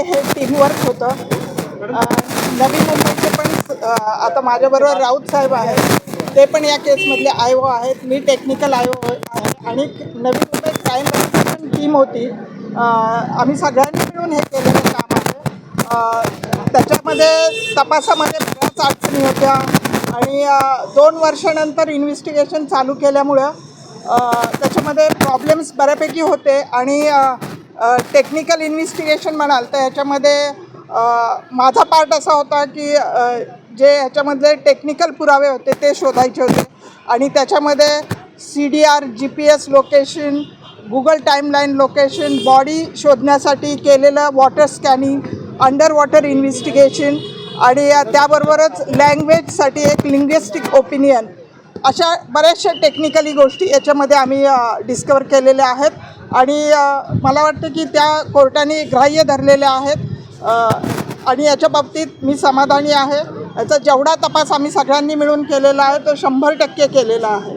हे टीमवर्क होतं. अ, नवी मुंबईचे पण आता माझ्याबरोबर राऊत साहेब आहेत. ते पण या केसमधले आय ओ आहेत. मी टेक्निकल आय ओ आहे. आणि नवी मुंबई क्राईम पण टीम होती. आम्ही सगळ्यांनी मिळून हे केलेलं काम आहे. त्याच्यामध्ये तपासामध्ये बऱ्याच अडचणी होत्या. आणि दोन वर्षानंतर इन्व्हेस्टिगेशन चालू केल्यामुळं त्याच्यामध्ये प्रॉब्लेम्स बऱ्यापैकी होते. आणि टेक्निकल इन्व्हेस्टिगेशन म्हणाल तर याच्यामध्ये माझा पार्ट असा होता की जे ह्याच्यामधले टेक्निकल पुरावे होते ते शोधायचे होते. आणि त्याच्यामध्ये C D R G P S location Google timeline location body शोधण्यासाठी केलेलं water scanning under water investigation आणि त्याबरोबरच लँग्वेजसाठी एक लिंग्विस्टिक ओपिनियन अशा बऱ्याचशा टेक्निकली गोष्टी याच्यामध्ये आम्ही डिस्कवर केलेल्या आहेत. आणि मला वाटतं की त्या कोर्टाने ग्राह्य धरलेल्या आहेत. आणि याच्या बाबतीत मी समाधानी आहे. याचा जेवढा तपास आम्ही सगळ्यांनी मिळून केलेला आहे तो शंभर टक्के केलेला आहे.